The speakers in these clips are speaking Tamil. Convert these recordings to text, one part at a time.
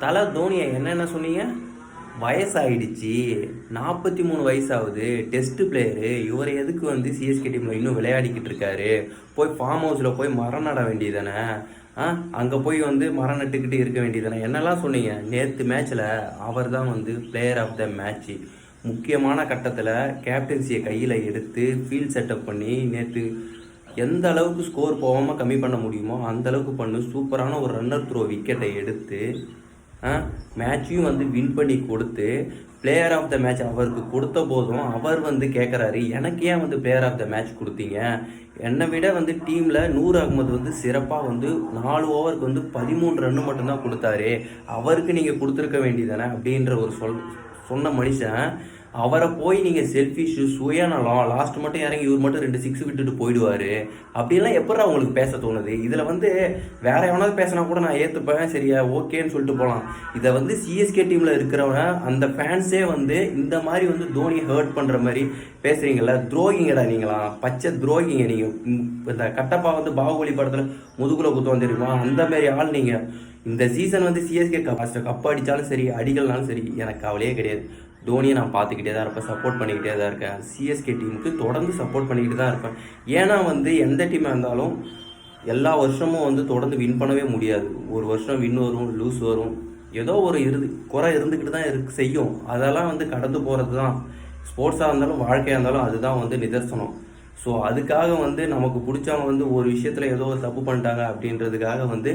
தலை தோனியை என்னென்ன சொன்னீங்க? வயசாயிடுச்சு. நாற்பத்தி மூணு வயசாகுது. டெஸ்ட் பிளேயரு இவர் எதுக்கு வந்து சிஎஸ்கே டீமில் இன்னும் விளையாடிக்கிட்டு இருக்காரு? போய் ஃபார்ம் ஹவுஸில் போய் மரம் நட வேண்டியதானே ஆ? அங்கே போய் வந்து மரம் நட்டுக்கிட்டு இருக்க வேண்டியதானே என்னெல்லாம் சொன்னீங்க? நேற்று மேட்ச்சில் அவர் தான் வந்து பிளேயர் ஆஃப் த மேட்ச்சு முக்கியமான கட்டத்தில் கேப்டன்சியை கையில் எடுத்து ஃபீல்ட் செட்டப் பண்ணி நேற்று எந்த அளவுக்கு ஸ்கோர் போகாமல் கம்மி பண்ண முடியுமோ அந்த அளவுக்கு பண்ணு. சூப்பரான ஒரு ரன்னர் த்ரோ விக்கெட்டை எடுத்து மேட்சையும் வந்து வின் பண்ணி கொடுத்து பிளேயர் ஆஃப் த மேட்ச் அவருக்கு கொடுத்த போதும் அவர் வந்து கேட்குறாரு எனக்கு ஏன் வந்து பிளேயர் ஆஃப் த மேட்ச் கொடுத்தீங்க? என்னை விட வந்து டீமில் நூர் அகமது வந்து சிறப்பாக வந்து நாலு ஓவருக்கு வந்து பதிமூணு ரன்னு மட்டும்தான் கொடுத்தாரு. அவருக்கு நீங்கள் கொடுத்துருக்க வேண்டியதானே அப்படின்ற ஒரு சொல் சொன்ன மனுஷன் அவரை போய் நீங்கள் செல்ஃபிஷ் சுயநலம் லாஸ்ட் மட்டும் இறங்கி இவர் மட்டும் ரெண்டு சிக்ஸ் விட்டுட்டு போயிடுவார். அப்படிலாம் எப்படா உங்களுக்கு பேச தோணுது? இதில் வந்து வேற எவனாவது பேசினா கூட நான் ஏற்றுப்பேன் சரியா? ஓகேன்னு சொல்லிட்டு போகலாம் இதை வந்து சிஎஸ்கே டீமில் இருக்கிறவங்க அந்த ஃபேன்ஸே வந்து இந்த மாதிரி வந்து தோனியை ஹர்ட் பண்ணுற மாதிரி பேசுகிறீங்கள துரோகிங்கடா நீங்களாம் பச்சை துரோகிங்க நீங்கள் இந்த கட்டப்பா வந்து பாகுபலி படத்தில் முதுகுல குத்தம் தெரியுமா? அந்த மாதிரி ஆள் நீங்கள் இந்த சீசன் வந்து சிஎஸ்கே ஃபஸ்ட்டு கப் அடித்தாலும் சரி அடிக்கலனாலும் சரி எனக்கு கவலையே கிடையாது. தோனியை நான் பார்த்துக்கிட்டே தான் இருப்பேன் சப்போர்ட் பண்ணிக்கிட்டே தான் இருக்கேன். சிஎஸ்கே டீமுக்கு தொடர்ந்து சப்போர்ட் பண்ணிக்கிட்டு தான் இருப்பேன். ஏன்னா வந்து எந்த டீமாக இருந்தாலும் எல்லா வருஷமும் வந்து தொடர்ந்து வின் பண்ணவே முடியாது. ஒரு வருஷம் வின் வரும் லூஸ் வரும். ஏதோ ஒரு இருந்து குறை இருந்துக்கிட்டு தான் இருக்கு செய்யும். அதெல்லாம் வந்து கடந்து போகிறது தான். ஸ்போர்ட்ஸாக இருந்தாலும் வாழ்க்கையாக இருந்தாலும் அதுதான் வந்து நிதர்சனம். ஸோ அதுக்காக வந்து நமக்கு பிடிச்சவங்க வந்து ஒரு விஷயத்தில் ஏதோ ஒரு தப்பு பண்ணிட்டாங்க அப்படின்றதுக்காக வந்து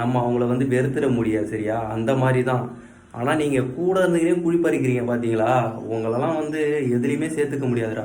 நம்ம அவங்கள வந்து வெறுத்துட முடியாது சரியா? அந்த மாதிரி தான். ஆனால் நீங்கள் கூட இருந்துக்கிட்டே குழி பறிக்கிறீங்க பார்த்தீங்களா உங்களெல்லாம் வந்து எதுலேயுமே சேர்த்துக்க முடியாதுடா.